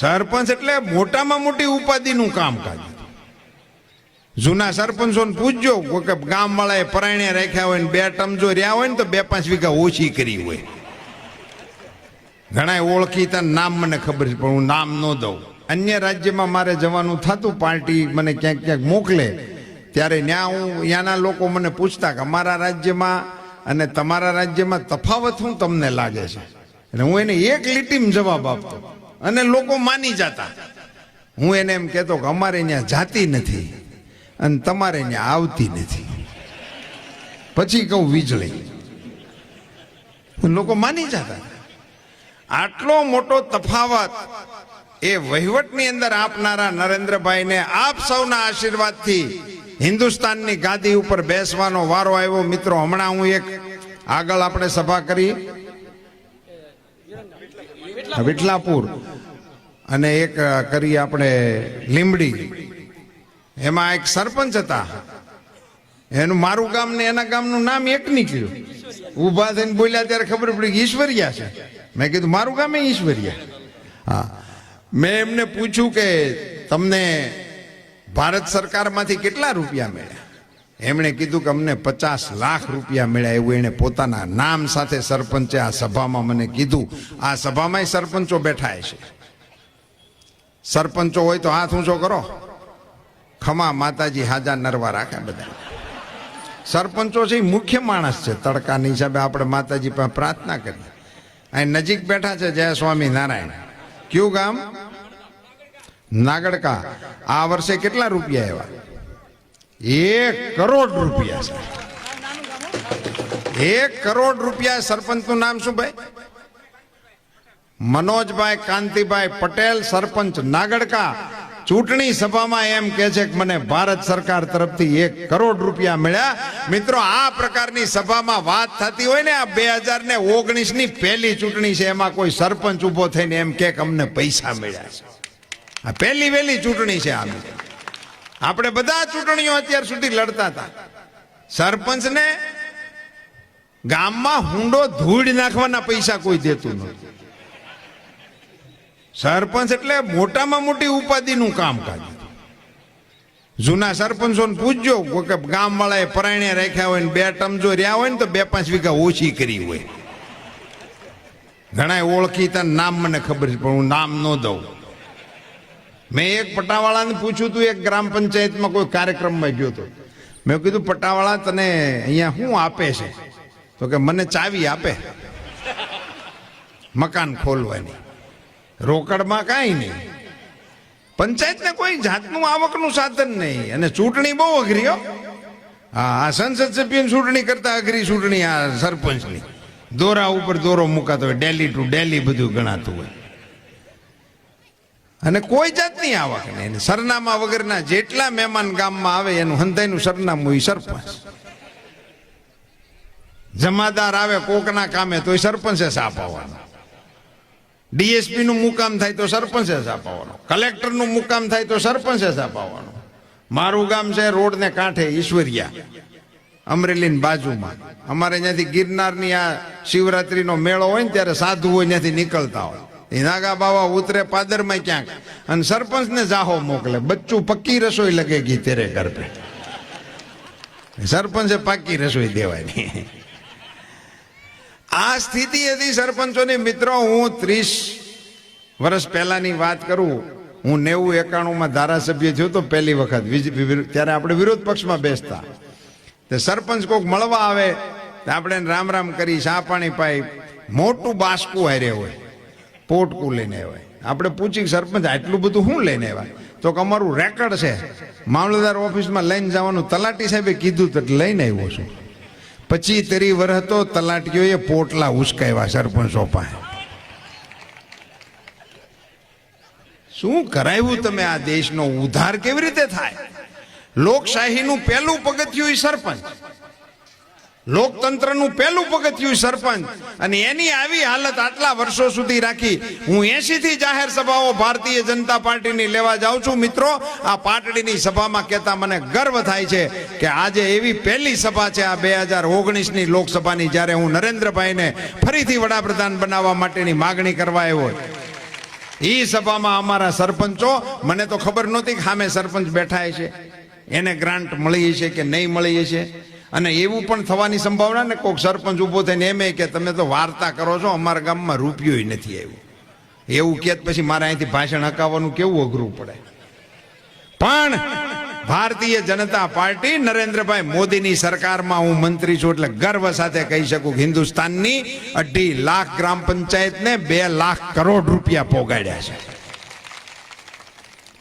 સરપંચ એટલે મોટામાં મોટી ઉપાધિનું કામકાજ. જૂના સરપંચોને પૂછજો કે ગામવાળાએ પરાયણે રાખ્યા હોય ને બે ટમજો રહ્યા હોય ને તો બે પાંચ વીઘા ઓછી કરી હોય. ઘણા ઓળખીતા નામ મને ખબર છે, પણ હું નામ ન દઉં. અન્ય રાજ્યમાં મારે જવાનું થતું, પાર્ટી મને ક્યાંક ક્યાંક મોકલે. ત્યારે ત્યાં હું ત્યાંના લોકો મને પૂછતા કે અમારા રાજ્યમાં અને તમારા રાજ્યમાં તફાવત શું તમને લાગે છે? અને હું એને એક લીટીમ જવાબ આપતો. અને લોકો માની જતા. હું એને એમ કહેતો કે અમારે ત્યાં જાતી નથી અને તમારે ત્યાં આવતી નથી. પછી કહું વીજળી લોકો માની જતા. આટલો મોટો તફાવત એ વહીવટની અંદર આપનારા નરેન્દ્રભાઈને આપ સૌના આશીર્વાદથી હિન્દુસ્તાનની ગાદી ઉપર બેસવાનો વારો આવ્યો. મિત્રો, હમણાં હું એક આગળ આપણે સભા કરી. વિઠલાપુર અને એક કરી આપણે લીંબડી. એમાં એક સરપંચ હતા. એનું મારું ગામ ને એના ગામનું નામ એક નીકળ્યું. ઊભા થઈને બોલ્યા ત્યારે ખબર પડી કે ઈશ્વરિયા છે. મેં કીધું, મારું ગામ ઈશ્વરિયા. હા. મેં એમને પૂછ્યું કે, તમને ભારત સરકારમાંથી કેટલા રૂપિયા મળ્યા? એમણે કીધું કે, અમને પચાસ લાખ રૂપિયા મળ્યા. એવું એણે પોતાના નામ સાથે સરપંચે આ સભામાં મને કીધું. આ સભામાંય સરપંચો બેઠા છે સરપંચો હોય તો હાથ ઊંચો કરો. ખમા માતાજી હાજા નરવા રાખે બધા. સરપંચો છે એ મુખ્ય માણસ છે. તડકાની હિસાબે આપણે માતાજી પાસે પ્રાર્થના કરીએ. અહીં નજીક બેઠા છે જય સ્વામી નારાયણ. કયું ગામ? નાગડકા. આ વર્ષે કેટલા રૂપિયા એવા એક કરોડ રૂપિયા છે એક કરોડ રૂપિયા સરપંચનું નામ શું ભાઈ? મનોજભાઈ કાંતિભાઈ પટેલ, સરપંચ નાગડકા, ચૂંટણી સભામાં એમ કે છે કે મને ભારત સરકાર તરફથી એક કરોડ રૂપિયા મળ્યા. મિત્રો, આ પ્રકારની સભામાં વાત થતી હોય ને આ બે હજાર ને ઓગણીસની પહેલી ચૂંટણી છે, એમાં કોઈ સરપંચ ઊભો થઈને એમ કે અમને પૈસા મળ્યા છે. આ પહેલી વહેલી ચૂંટણી છે આ આપણે બધા ચૂંટણીઓ અત્યાર સુધી લડતા હતા. સરપંચને ગામમાં હુંડો ધૂળ નાખવાના પૈસા કોઈ દેતું નથી. સરપંચ એટલે મોટામાં મોટી ઉપાધિનું કામકાજ જૂના સરપંચોને પૂછજો કે ગામવાળાએ પરાયણે રાખ્યા હોય ને બે ટમ જો રહ્યા હોય ને તો બે પાંચ વીઘા ઓછી કરી હોય. ઘણા ઓળખીતા નામ મને ખબર છે, પણ હું નામ ન દઉં. મેં એક પટાવાળાને પૂછ્યું હતું એક ગ્રામ પંચાયતમાં કોઈ કાર્યક્રમમાં ગયો હતો મેં કીધું, પટાવાળા, તને અહીંયા શું આપે છે? તો કે, મને ચાવી આપે. મકાન ખોલવાની. રોકડમાં કાંઈ નહીં. પંચાયતને કોઈ જાતનું આવકનું સાધન નહીં. અને ચૂંટણી બહુ અઘરી, હો. હા, આ સંસદ સભ્યની ચૂંટણી કરતા અઘરી ચૂંટણી આ સરપંચની. દોરા ઉપર દોરો મુકાતો હોય, ડેલી ટુ ડેલી બધું ગણાતું હોય. અને કોઈ જાતની આવક નહીં. સરનામા વગરના જેટલા મહેમાન ગામમાં આવે, એનું હંધાઈનું સરનામું એ સરપંચ. જમાદાર આવે કોકના કામે તો એ સરપંચે સાપ આવવાનો. ડીએસપી નું મુકામ થાય તો સરપંચે સાપ કલેક્ટર કલેક્ટરનું મુકામ થાય તો સરપંચે જ આપવાનો. મારું ગામ છે રોડને કાંઠે ઈશ્વરિયા, અમરેલીની બાજુમાં. અમારે ત્યાંથી ગિરનારની આ શિવરાત્રીનો મેળો હોય ને ત્યારે સાધુઓ ત્યાંથી નીકળતા હોય. એ નાગા બાવા ઉતરે પાદરમાં ક્યાંક અને સરપંચને જાહો મોકલે. બચ્ચું પક્કી રસોઈ લગેગી તેરે ઘર સરપંચે પાકી રસોઈ દેવાની. આ સ્થિતિ હતી સરપંચોની. મિત્રો, હું ત્રીસ વર્ષ પહેલાની વાત કરું, હું નેવું એકાણુંમાં ધારાસભ્ય થયો તો પહેલી વખત. ત્યારે આપણે વિરોધ પક્ષમાં બેસતા. તે સરપંચ કોક મળવા આવે, તો આપણે રામ રામ કરી, ચા પાણી પાઈ. મોટું બાસકું હારે હોય, પોટકું લઈને આવ્યા આપણે પૂછી સરપંચ, આટલું બધું શું લઈને આવ્યા? તો કે, અમારું રેકર્ડ છે. મામલતદાર ઓફિસમાં લઈને જવાનું તલાટી સાહેબે કીધું તો લઈને આવ્યો છું. પછી તેરી વર્ષ તો તલાટીઓએ પોટલા ઉસકાવ્યા સરપંચો પાસે. શું કરાવ્યું તમે આ દેશનો ઉદ્ધાર કેવી રીતે થાય? લોકશાહીનું પહેલું પગથિયું એ સરપંચ. લોકતંત્રનું પહેલું પગથિયું સરપંચ. અને એની આવી હાલત આટલા વર્ષો સુધી રાખી હું એસી થી જાહેર સભાઓ ભારતીય જનતા પાર્ટીની લેવા જાઉં છું. મિત્રો, આ પાટડીની સભામાં કહેતા મને ગર્વ થાય છે કે આજે એવી પહેલી સભા છે આ બે હજાર ઓગણીસની લોકસભાની, જ્યારે હું નરેન્દ્રભાઈને ફરીથી વડાપ્રધાન બનાવવા માટેની માગણી કરવા આવ્યો. એ સભામાં અમારા સરપંચો, મને તો ખબર નહોતી કે સામે સરપંચ બેઠા છે એને ગ્રાન્ટ મળી છે કે નહીં મળી છે અને એવું પણ થવાની સંભાવના ને કોઈક સરપંચ ઊભો થઈને એમ કે તમે તો વાર્તા કરો છો, અમારા ગામમાં રૂપિયો નથી આવ્યો. એવું કે પછી મારે અહીંથી ભાષણ હકાવવાનું કેવું અઘરું પડે? પણ ભારતીય જનતા પાર્ટી નરેન્દ્રભાઈ મોદીની સરકારમાં હું મંત્રી છું એટલે ગર્વ સાથે કહી શકું હિન્દુસ્તાનની અઢી લાખ ગ્રામ પંચાયતને બે લાખ કરોડ રૂપિયા પોગાડ્યા છે.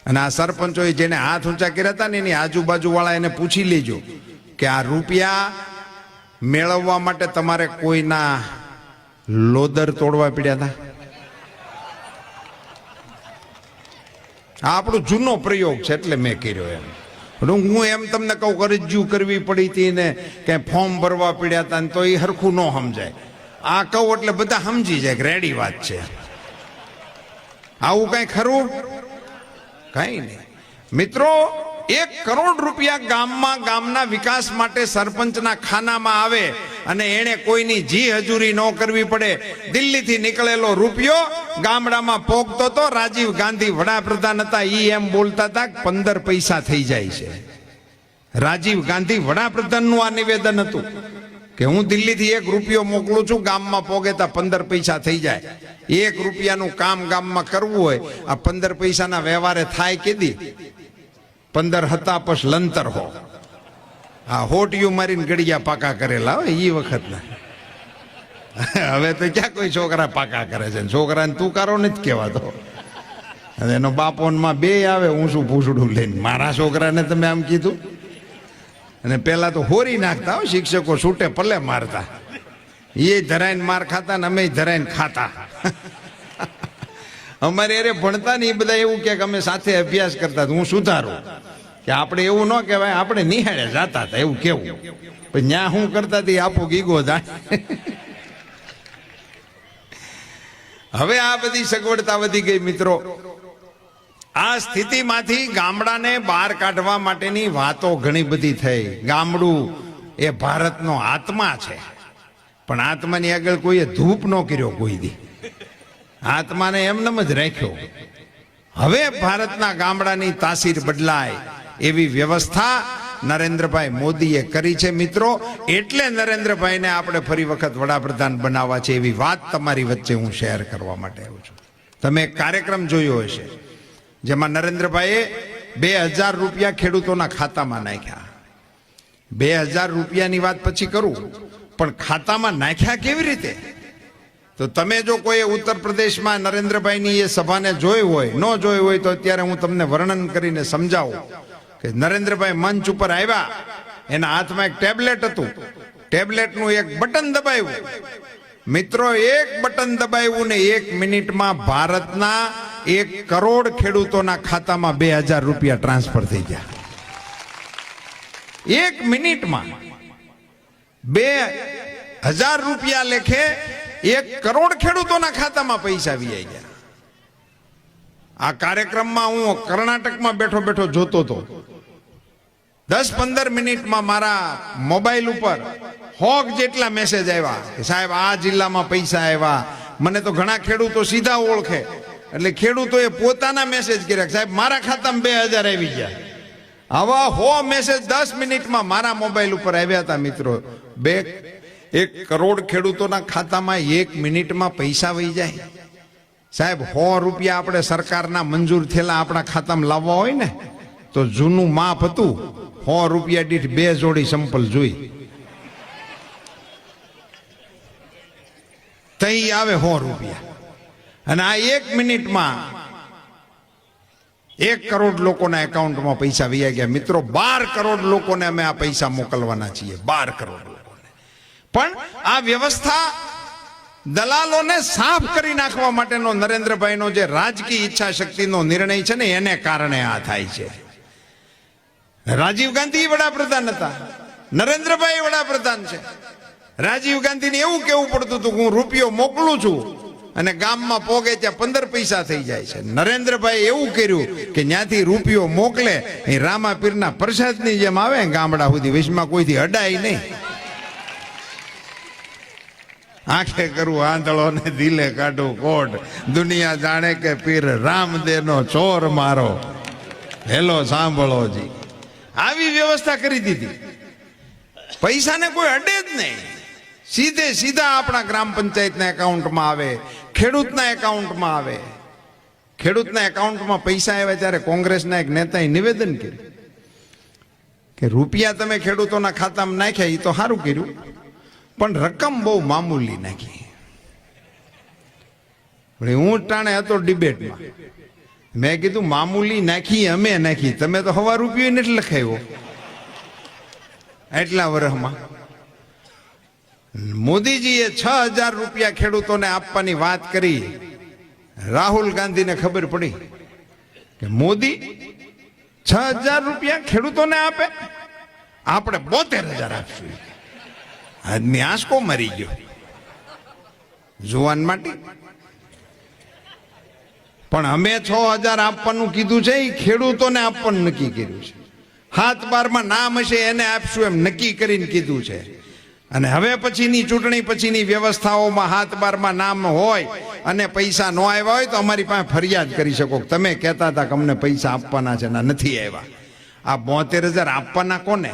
અને આ સરપંચોએ જેને હાથ ઊંચા કર્યા હતા ને એની આજુબાજુવાળા એને પૂછી લેજો કે આ રૂપિયા મેળવવા માટે તમારે કોઈના લોદર તોડવા પડ્યા હતા આ આપણો જૂનો પ્રયોગ છે એટલે મેં કર્યો એમ. હું એમ તમને કહું અરજીઓ કરવી પડી હતી ને કે ફોર્મ ભરવા પડ્યા હતા તો એ હરખું ન સમજાય. આ કહું એટલે બધા સમજી જાય કે રેડી વાત છે. આવું કઈ ખરું? કઈ નહીં. મિત્રો એક કરોડ રૂપિયા ગામમાં, ગામના વિકાસ માટે સરપંચના ખાનામાં આવે અને એને કોઈની જી હજુરી ન કરવી પડે. દિલ્હીથી નીકળેલો રૂપિયો ગામડામાં પોગતો તો રાજીવ ગાંધી વડાપ્રધાન હતા એ એમ બોલતા હતા પંદર પૈસા થઈ જાય છે. રાજીવ ગાંધી વડાપ્રધાનનું આ નિવેદન હતું કે હું દિલ્હીથી એક રૂપિયો મોકલું છું, ગામમાં પોગે તો પંદર પૈસા થઈ જાય. એક રૂપિયાનું કામ ગામમાં કરવું હોય, આ પંદર પૈસાના વ્યવહારે થાય કેદી પંદર હતા પછી લંતર હો. આ હોટિયું મારીને ગડિયા પાકા કરેલા હોય એ વખતના. હવે તો ક્યાં કોઈ છોકરા પાકા કરે છે? છોકરાને તું કારો નથી કહેવાતો. અને એનો બાપોનમાં બે આવે શું પૂછડું લઈને. મારા છોકરાને તમે આમ કીધું? અને પહેલાં તો હોરી નાખતા હોય શિક્ષકો છૂટે પલ્લે મારતા. એ ધરાઈને માર ખાતા ને અમે ધરાઈને ખાતા. અમારે અરે ભણતા ને એ બધા એવું કે અમે સાથે અભ્યાસ કરતા. હું સુધારું. કે આપણે એવું ન કહેવાય, આપણે નિહાળે જાતા હતા, એવું કેવું. પણ ન્યા હું કરતા હતી આપો ગીગો જાણે હવે આ બધી સગવડતા વધી ગઈ મિત્રો. આ સ્થિતિમાંથી ગામડાને બહાર કાઢવા માટેની વાતો ઘણી બધી થઈ. ગામડું એ ભારતનો આત્મા છે. પણ આત્માની આગળ કોઈએ ધૂપ ન કર્યો કોઈ દી. આત્માને એમનેમ જ રાખ્યો. હવે ભારતના ગામડાની તાસીર બદલાય. એવી વ્યવસ્થા નરેન્દ્રભાઈ મોદીએ કરી છે મિત્રો. એટલે નરેન્દ્રભાઈને આપણે ફરી વખત વડાપ્રધાન બનાવવા છે એવી વાત તમારી વચ્ચે હું શેર કરવા માટે આવું છું. તમે એક કાર્યક્રમ જોયો હશે, જેમાં નરેન્દ્રભાઈએ બે હજાર રૂપિયા ખેડૂતોના ખાતામાં નાખ્યા. બે હજાર રૂપિયાની વાત પછી કરું, પણ ખાતામાં નાખ્યા કેવી રીતે? તો તમે જો કોઈ ઉત્તર પ્રદેશમાં નરેન્દ્રભાઈની એ સભાને જોઈ હોય, ન જોઈ હોય તો અત્યારે હું તમને વર્ણન કરીને સમજાવું. કે નરેન્દ્રભાઈ મંચ ઉપર આવ્યા. એના હાથમાં એક ટેબ્લેટ હતું. ટેબ્લેટનું એક બટન દબાવ્યું. મિત્રો, એક બટન દબાવ્યું ને એક મિનિટમાં ભારતના એક કરોડ ખેડૂતોના ખાતામાં બે હજાર રૂપિયા ટ્રાન્સફર થઈ ગયા. એક મિનિટમાં બે હજાર રૂપિયા લેખે એક કરોડ ખેડૂતોના ખાતામાં પૈસા આવી ગયા. આ કાર્યક્રમમાં હું કર્ણાટકમાં બેઠો બેઠો જોતો હતો. દસ પંદર મિનિટમાં મારા મોબાઈલ ઉપર હોક જેટલા મેસેજ આવ્યા કે સાહેબ, આ જિલ્લામાં પૈસા આવ્યા. મને તો ઘણા ખેડૂતો સીધા ઓળખે. એટલે ખેડૂતોએ પોતાના મેસેજ કર્યા સાહેબ, મારા ખાતામાં બે હજાર આવી ગયા. આવા હો મેસેજ દસ મિનિટમાં મારા મોબાઈલ ઉપર આવ્યા હતા મિત્રો. બે, એક કરોડ ખેડૂતોના ખાતામાં એક મિનિટમાં પૈસા વહી જાય. સાહેબ સો રૂપિયા આપણે સરકારના મંજૂર થયેલા આપણા ખાતામાં લાવવા હોય ને, તો જૂનું માપ હતું. સો રૂપિયા દીઠ બે જોડી સંપલ જોઈ. તઈ આવે સો રૂપિયા. અને આ એક મિનિટમાં એક કરોડ લોકોના એકાઉન્ટમાં પૈસા વૈયા ગયા. મિત્રો, બાર કરોડ લોકોને અમે આ પૈસા મોકલવાના છીએ. બાર કરોડ લોકોને. પણ આ વ્યવસ્થા દલાલોને સાફ કરી નાખવા માટેનો નરેન્દ્રભાઈનો જે રાજકીય ઈચ્છા શક્તિનો નિર્ણય છે ને, એને કારણે આ થાય છે. રાજીવ ગાંધી વડાપ્રધાન હતા. નરેન્દ્રભાઈ વડાપ્રધાન છે. રાજીવ ગાંધીને એવું કેવું પડતું હતું હું રૂપિયો મોકલું છું અને ગામમાં પોગે ત્યાં પંદર પૈસા થઈ જાય છે. નરેન્દ્રભાઈ એવું કર્યું કે ત્યાંથી રૂપિયો મોકલે, એ રામાપીરના પ્રસાદની જેમ આવે ગામડા સુધી વિશમાં કોઈથી અડાય નહીં. આંખે કરું આંધળો ને દિલે કાઢું કોટ દુનિયા જાણે કે પીર રામદેવનો ચોર મારો. હેલો સાંભળોજી આવી વ્યવસ્થા કરી દીધી. પૈસાને કોઈ અડે જ નહીં. સીધે સીધા આપણા ગ્રામ પંચાયતના એકાઉન્ટમાં આવે, ખેડૂતના એકાઉન્ટમાં આવે. ખેડૂતના એકાઉન્ટમાં પૈસા આવ્યા ત્યારે કોંગ્રેસના એક નેતાએ નિવેદન કર્યું કે રૂપિયા તમે ખેડૂતોના ખાતામાં નાખ્યા એ તો સારું કર્યું, પણ રકમ બહુ મામૂલી નાખી. હું ટાણે હતો ડિબેટમાં. મેં કીધું, મામૂલી નાખી, અમે નાખી. તમે તો હવા રૂપિયો નથી લખાયો એટલા વર્ષમાં મોદીજીએ છ હજાર રૂપિયા ખેડૂતોને આપવાની વાત કરી. રાહુલ ગાંધીને ખબર પડી કે મોદી છ હજાર રૂપિયા ખેડૂતોને આપે. આપણે બોતેર હજાર આપશું. આજની આંસકો મરી ગયો. જુવાન માટે પણ અમે છ હજાર આપવાનું કીધું છે એ ખેડૂતોને આપવાનું નક્કી કર્યું છે. હાથ બારમાં નામ હશે, એને આપશું એમ નક્કી કરીને કીધું છે. અને હવે પછીની ચૂંટણી, પછીની વ્યવસ્થાઓમાં હાથ બારમાં નામ હોય અને પૈસા ન આવ્યા હોય તો અમારી પાસે ફરિયાદ કરી શકો. તમે કહેતા હતા કે અમને પૈસા આપવાના છે ના નથી આવ્યા. આ બોતેર હજાર આપવાના કોને?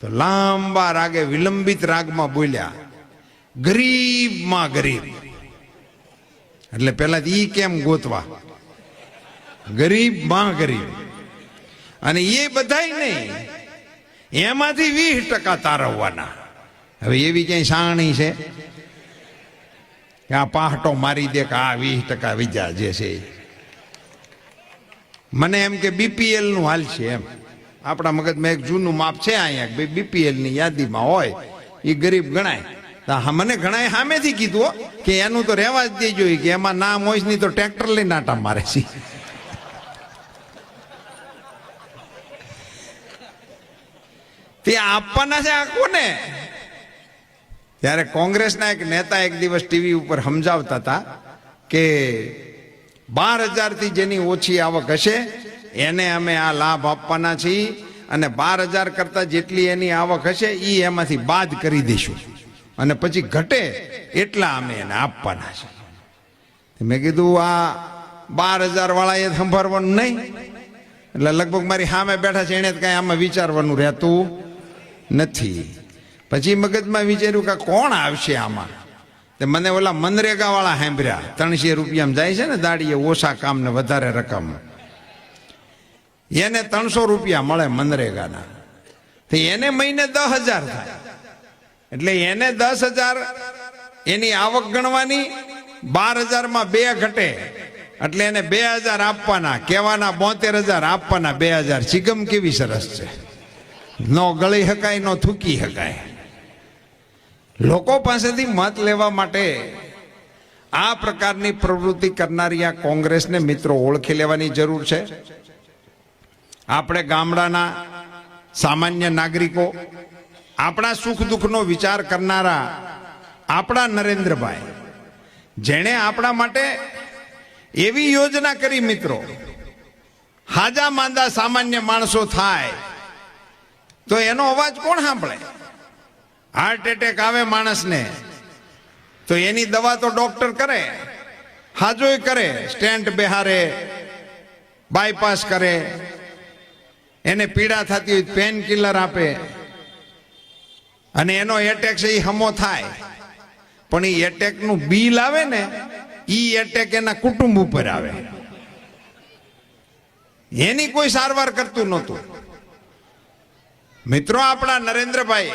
તો લાંબા રાગે વિલંબિત રાગમાં બોલ્યા, ગરીબમાં ગરીબ. એટલે પેલા ઈ કેમ ગોતવા? ગરીબમાં ગરીબ. અને એ બધાય નહીં. એમાંથી વીસ ટકા તારવવાના. હવે એવી ક્યાંય સાણી છે? કે આ પાહટો મારી દે કે આ વીસ ટકા વિજા જે છે. મને એમ કે બીપીએલનું હાલ છે એમ. આપણા મગજમાં એક જૂનું માપ છે અહીંયા. બીપીએલની યાદીમાં હોય એ ગરીબ ગણાય. મને ઘણા સામેથી કીધું કે એનું તો રહેવા જ દેજો કે એમાં નામ હોય નહીં તો ટ્રેક્ટર લઈને આટા મારે છે. તે આપવાના છે આ કોને? ત્યારે કોંગ્રેસના એક નેતા એક દિવસ ટીવી ઉપર સમજાવતા હતા કે બાર હજારથી જેની ઓછી આવક હશે, એને અમે આ લાભ આપવાના છીએ અને બાર હજાર કરતા જેટલી એની આવક હશે એ એમાંથી બાદ કરી દઈશું. અને પછી ઘટે એટલા અમે એને આપવાના છે. મેં કીધું, આ બાર હજાર વાળા એ સંભાળવાનું નહીં. એટલે લગભગ મારી સામે બેઠા છે એને કાંઈ આમાં વિચારવાનું રહેતું નથી. પછી મગજમાં વિચાર્યું કે કોણ આવશે આમાં? તે મને ઓલા મનરેગા વાળા સાંભળ્યા, ત્રણસો રૂપિયામાં જાય છે ને દાડીએ ઓછા કામ ને વધારે રકમ. એને ત્રણસો રૂપિયા મળે મનરેગાના. તો એને મહિને દસ હજાર થાય. એટલે એને દસ હજાર એની આવક ગણવાની, બાર હજારમાં બે ઘટે. એટલે એને બે હજાર આપવાના, કહેવાના બોતેર હજાર આપવાના, બે હજાર. ચિગમ કેવી સરસ છે. નો ગળી શકાય નો થૂકી શકાય લોકો પાસેથી મત લેવા માટે આ પ્રકારની પ્રવૃત્તિ કરનારી આ કોંગ્રેસને મિત્રો ઓળખી લેવાની જરૂર છે. આપણે ગામડાના સામાન્ય નાગરિકો આપણા સુખ દુઃખનો વિચાર કરનારા આપણા નરેન્દ્રભાઈ. જેણે આપણા માટે એવી યોજના કરી મિત્રો, હાજા માંદા સામાન્ય માણસો થાય, તો એનો અવાજ કોણ સાંભળે? હાર્ટ એટેક આવે માણસને, તો એની દવા તો ડોક્ટર કરે, હાજોય કરે સ્ટેન્ટ બેહારે બાયપાસ કરે, એને પીડા થતી હોય પેન કિલર આપે અને એનો એટેક છે એ હમો થાય. પણ એ એટેકનું બિલ આવે ને એ એટેક એના કુટુંબ ઉપર આવે. એની કોઈ સારવાર કરતું નહોતું. મિત્રો, આપણા નરેન્દ્રભાઈ,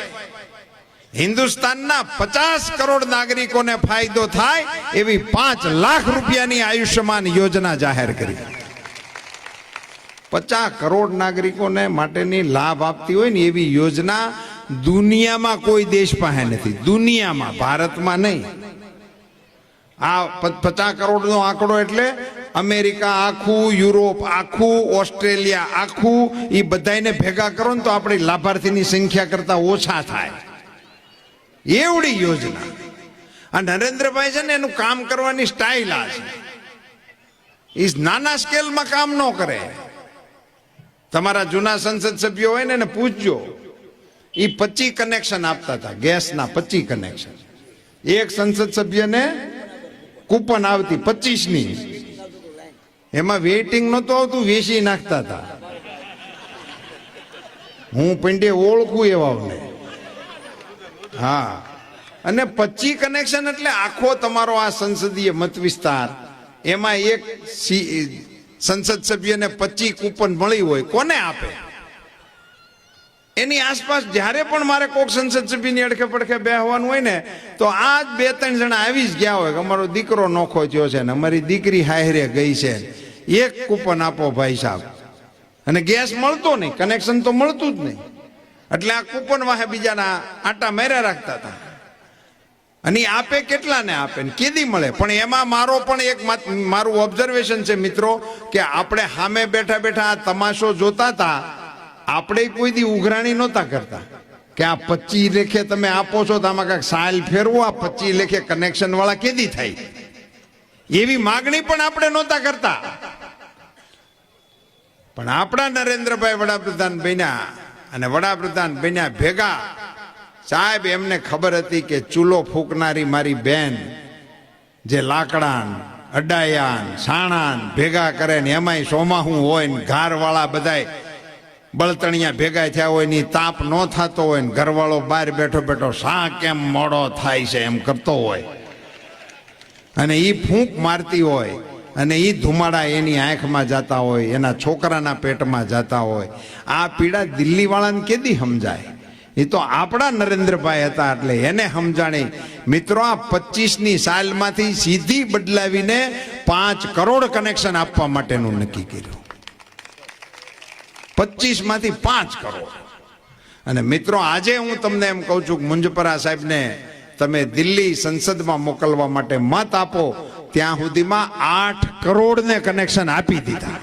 હિન્દુસ્તાનના પચાસ કરોડ નાગરિકોને ફાયદો થાય એવી પાંચ લાખ રૂપિયાની આયુષ્યમાન યોજના જાહેર કરી. પચાસ કરોડ નાગરિકોને માટેની લાભ આપતી હોય ને એવી યોજના દુનિયામાં કોઈ દેશ પાસે નથી. દુનિયામાં, ભારતમાં નહીં. આ પચાસ કરોડનો આંકડો એટલે અમેરિકા આખું, યુરોપ આખું, ઓસ્ટ્રેલિયા આખું એ બધાને ભેગા કરો ને તો આપણી લાભાર્થીની સંખ્યા કરતા ઓછા થાય. એવડી યોજના. આ નરેન્દ્રભાઈ છે ને એનું કામ કરવાની સ્ટાઇલ આ છે. એ નાના સ્કેલમાં કામ ન કરે. તમારા જૂના સંસદ સભ્યો હોય ને એને પૂછજો. એ પચી કનેક્શન આપતા હતા, ગેસના પચી કનેક્શન એક સંસદ સભ્યને કૂપન આવતી પચીસની. એમાં વેઇટિંગ નહોતું આવતું, વેચી નાખતા હતા. હું પિંડે ઓળખું એવાને હા. અને પચી કનેક્શન એટલે આખો તમારો આ સંસદીય મત વિસ્તાર. એમાં એક સંસદ સભ્યને પચી કૂપન મળી હોય, કોને આપે? એની આસપાસ જ્યારે પણ મારે કોક સંસદ સભ્યની અડખે પડખે બેહવાનું હોય ને, તો આ જ બે ત્રણ જણા આવી જ ગયા હોય કે અમારો દીકરો નોખો થયો છે ને, અમારી દીકરી હાહરે ગઈ છે. એક કૂપન આપો ભાઈ સાહેબ. અને ગેસ મળતો નહીં, કનેક્શન તો મળતું જ નહીં. એટલે આ કૂપન વાહે બીજાના આટા મેર્યા રાખતા હતા. અને આપે કેટલાને આપે ને, કેદી મળે? પણ એમાં મારો પણ એક મારું ઓબ્ઝર્વેશન છે મિત્રો, કે આપણે સામે બેઠા બેઠા તમાશો જોતા હતા આપણે કોઈ દી ઉઘરાણી નહોતા કરતા કે આ પચી લેખે તમે આપો છો તો આમાં કાંઈક સાયલ ફેરવો, આ પચી લેખે કનેક્શન વાળા કેદી થાય? એવી માગણી પણ આપણે નહોતા કરતા. પણ આપણા નરેન્દ્રભાઈ વડાપ્રધાન બન્યા અને વડાપ્રધાન બન્યા ભેગા. સાહેબ, એમને ખબર હતી કે ચૂલો ફૂંકનારી મારી બેન જે લાકડાન, અડાયાન, સાણાન ભેગા કરે ને એમાંય સોમાહું હોય ને ઘારવાળા બધાય બળતણિયા ભેગા થયા હોયની તાપ ન થતો હોય ને ઘરવાળો બહાર બેઠો બેઠો, શા કેમ મોડો થાય છે? એમ કરતો હોય. અને એ ફૂંક મારતી હોય અને એ ધુમાડા એની આંખમાં જતા હોય, એના છોકરાના પેટમાં જતા હોય. આ પીડા દિલ્હીવાળાને કેદી સમજાય? એ તો આપણા નરેન્દ્રભાઈ હતા એટલે એને સમજાણી. મિત્રો, આ પચીસની સાલમાંથી સીધી બદલાવીને પાંચ કરોડ કનેક્શન આપવા માટેનું નક્કી કર્યું. પચીસમાંથી પાંચ કરોડ અને મિત્રો, આજે હું તમને એમ કહું છું કે મુંજપરા સાહેબને તમે દિલ્હી સંસદમાં મોકલવા માટે મત આપો. ત્યાં સુધીમાં આઠ કરોડને કનેક્શન આપી દીધા.